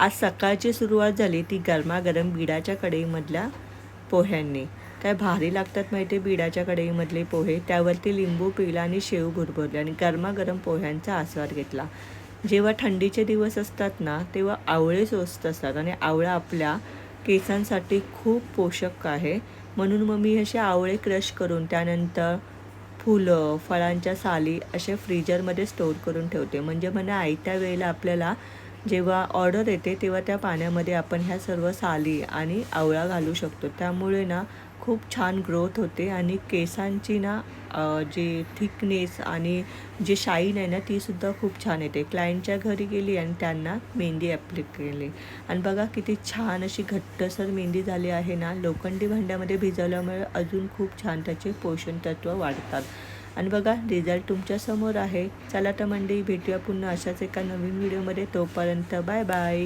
आज सकाळची सुरुवात झाली ती गरमागरम बिडाच्या कढईमधल्या पोह्यांनी. काय भारी लागतात माहिती आहे बिडाच्या कढईमधले पोहे? त्यावरती लिंबू पिला आणि शेव भुरभुरले आणि गरमागरम पोह्यांचा आस्वाद घेतला. जेव्हा थंडीचे दिवस असतात ना तेव्हा आवळे स्वस्त असतात आणि आवळा आपल्या केसांसाठी खूप पोषक आहे. म्हणून मग मी असे आवळे क्रश करून त्यानंतर फुलं फळांच्या साली असे फ्रीजरमध्ये स्टोर करून ठेवते. म्हणजे मला आयत्या वेळेला आपल्याला जेव्हा ऑर्डर येते तेव्हा त्या पाण्यामध्ये आपण ह्या सर्व साली आणि आवळा घालू शकतो. त्यामुळे ना खूप छान ग्रोथ होते आणि केसांची ना जे थिकनेस आणि जे शाईन आहे ना तीसुद्धा खूप छान येते. क्लायंटच्या घरी गेली आणि त्यांना मेहंदी ॲप्लिक केली. आणि बघा किती छान अशी घट्टसर मेहंदी झाली आहे ना लोखंडी भांड्यामध्ये भिजवल्यामुळे अजून खूप छान त्याचे पोषण तत्व वाढतात. आणि बघा रिझल्ट तुमच्यासमोर आहे. चला तर मंडळी भेटूया पुन्हा अशाच एका नवीन व्हिडिओमध्ये तोपर्यंत बाय बाय.